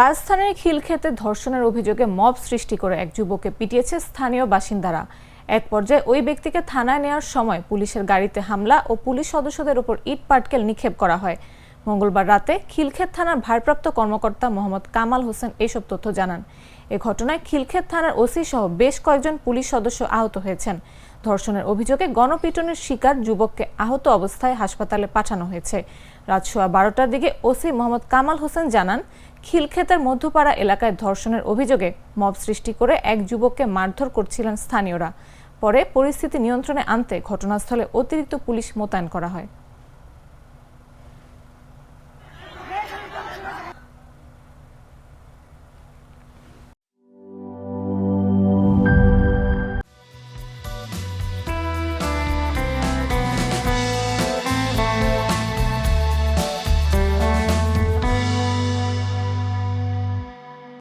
রাজধানীর খিলক্ষেতে ধর্ষণের অভিযোগে মব সৃষ্টি করে এক যুবককে পিটিয়েছে স্থানীয় বাসিন্দারা। এক পর্যায়ে ওই ব্যক্তিকে থানায় নেওয়ার সময় পুলিশের গাড়িতে হামলা ও পুলিশ সদস্যদের উপর ইট পাটকেল নিক্ষেপ করা হয়। মঙ্গলবার রাতে খিলক্ষেত থানার ভারপ্রাপ্ত কর্মকর্তা মোহাম্মদ কামাল হোসেন এসব তথ্য জানান। এ ঘটনায় খিলক্ষেত থানার ওসি সহ বেশ কয়েকজন পুলিশ সদস্য আহত হয়েছেন। ধর্ষণের অভিযোগে গণপিটনের শিকার যুবককে আহত অবস্থায় হাসপাতালে পাঠানো হয়েছে। রাত সোয়া বারোটার দিকে ওসি মোহাম্মদ কামাল হোসেন জানান, খিলক্ষেতের মধ্যপাড়া এলাকায় ধর্ষণের অভিযোগে মব সৃষ্টি করে এক যুবককে মারধর করছিলেন স্থানীয়রা। পরে পরিস্থিতি নিয়ন্ত্রণে আনতে ঘটনাস্থলে অতিরিক্ত পুলিশ মোতায়েন করা হয়।